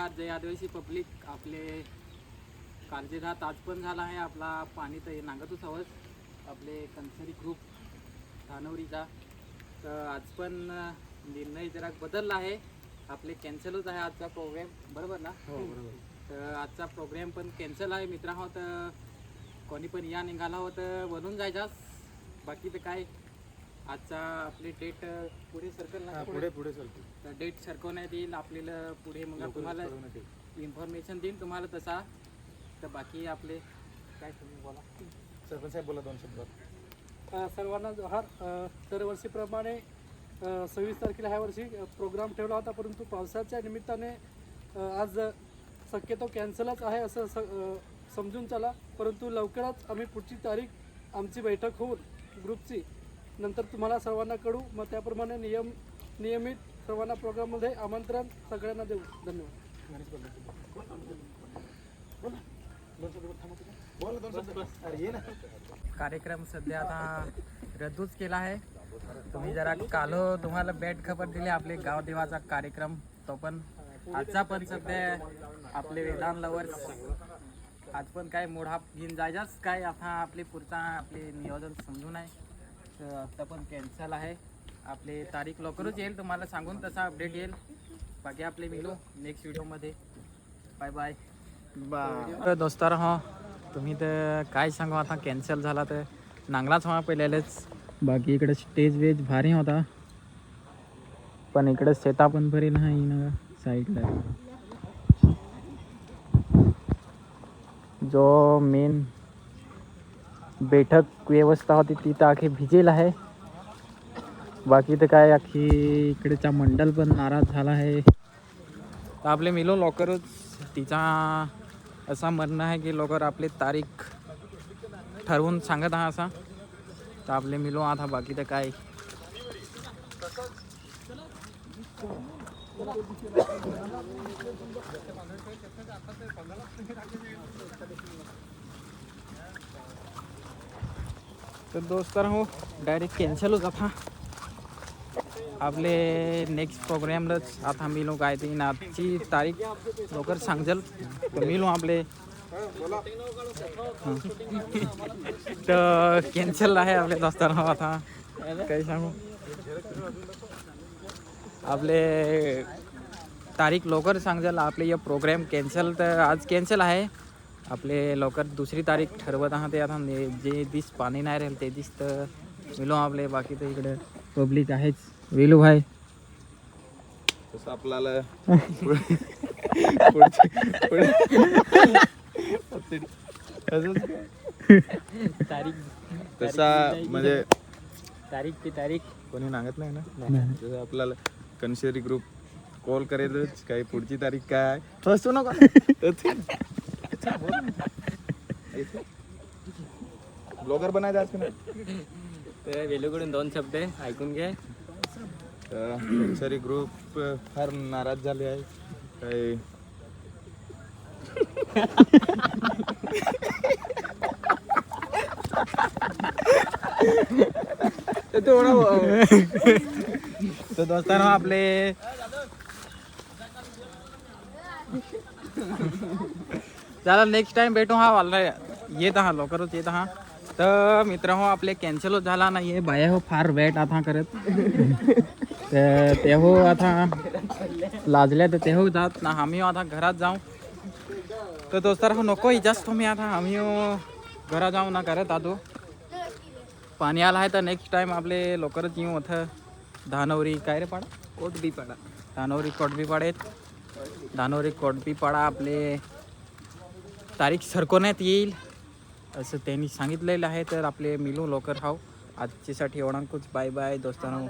आज जय आदिवासी पब्लिक आपले काळजीघात आज पण झाला आहे. आपला पाणी तर नांगतच हवंच आपले कन्सरी ग्रुप धानवरीचा तर आज पण निर्णय जरा बदलला आहे. आपले कॅन्सलच आहे आजचा प्रोग्राम बरोबर ना? तर आजचा प्रोग्राम पण कॅन्सल आहे. मित्रांनो तर कोणी पण या निघाला होतं बनून जायचाच बाकी तर काय? आजचा आपली डेट पुढे सर्कल ना पुढे? पुढे चालतो तर डेट सरकवण्यात येईल आपल्याला पुढे मग तुम्हाला इन्फॉर्मेशन देईन तुम्हाला तसा. तर बाकी आपले काय तुम्ही बोला? सरपंच साहेब बोला दोन शब्दात सर्वांना जोहार. अ, दरवर्षीप्रमाणे सव्वीस तारखेला ह्या वर्षी प्रोग्राम ठेवला होता परंतु पावसाच्या निमित्ताने आज शक्यतो कॅन्सलच आहे असं स समजून चला. परंतु लवकरच आम्ही पुढची तारीख आमची बैठक होऊन ग्रुपची नंतर तुम्हाला सर्वांना कळू. मग त्याप्रमाणे नियम नियमित सर्वांना प्रोग्राममध्ये आमंत्रण सगळ्यांना देऊ. धन्यवाद. कार्यक्रम सध्या आता रद्दूच केला आहे. तुम्ही जरा काल तुम्हाला बॅट खबर दिली. आपले गावदेवाचा कार्यक्रम तो पण. आजचा पण सध्या आपले वेदान लवर्स आज पण काय मोढा घेऊन जायचाच. काय आता आपले पुढचा आपले नियोजन समजून आहे तर आता पण कॅन्सल आहे. आपले तारीख लवकरच येईल तुम्हाला सांगून तसा अपडेट येईल. बाकी आपले मिळू नेक्स्ट व्हिडिओमध्ये बाय बाय तर दोस्तार हा तुम्ही तर काय सांगू आता कॅन्सल झाला तर नांगलाच व्हा पहिल्यालाच बाकी इकडे स्टेज वेज भारी होता. पण इकडे शेता पण बरी नाही ना साईडला. जो मेन बैठक व्यवस्था होती ती तर अख्खी भिजेल आहे. बाकी तर काय अख्खी इकडेचा मंडल पण नाराज झाला आहे. तर आपले मिलो लवकरच तिचा असा म्हणणं आहे की लवकर आपली तारीख ठरवून सांगत आहात असा. तर आपले मिलो आता बाकी तर काय. तर दोस्तर हो डायरेक्ट कॅन्सल होत आता आपले नेक्स्ट प्रोग्रामलाच आता मिलू काय ते आजची तारीख लवकर सांगजल तर मिलू आपले तर कॅन्सल आहे आपले दोस्तांना आता काही सांगू आपले तारीख लवकर सांगजल आपले या प्रोग्राम कॅन्सल तर आज कॅन्सल आहे आपले लवकर दुसरी तारीख ठरवत आहात ते आता जे दिस पाणी नाही राहील ते दिस तर मिलो आपले बाकी तर इकडे पब्लिक आहेच. वेलू भाई. तसं आपल्याला तारीख तसा म्हणजे तारीख ती तारीख. कोणी सांगत नाही ना? जसं आपल्याला कन्शरी ग्रुप कॉल करेलच काही पुढची तारीख काय? फसू नका. ब्लॉगर बनायचं आज की नाही तर वेलूकडून दोन शब्द ऐकून घे. कन्शरी ग्रुप फार नाराज झाले आहे. काही तर दोस्तांनो आपले चला नेक्स्ट टाइम भेटू हा वाला येत हा लवकरच येत हा. तर मित्र हो आपले कॅन्सल झाला नाही आहे बाया हो फार वेट आता करत. तर ते हो आता लाजल्या तर ते हो जात. ना आम्ही हो आता घरात जाऊ. तर दोस्तार हो नको जास्त तुम्ही आता. आम्ही हो घरात जाऊ ना करत आतो पाणी आलं आहे तर नेक्स्ट टाईम आपले लवकरच येऊ आता. धानवरी काय रे पाडा? कोटबी पाडा. धानवरी कोटबी पाडेत धानवरी कोटबी पाडा आपले तारीख सरकवण्यात येईल असं त्यांनी सांगितलेलं आहे. तर आपले मिलू लवकर हाव आजच्यासाठी एवढांकूच बाय बाय दोस्तांनो.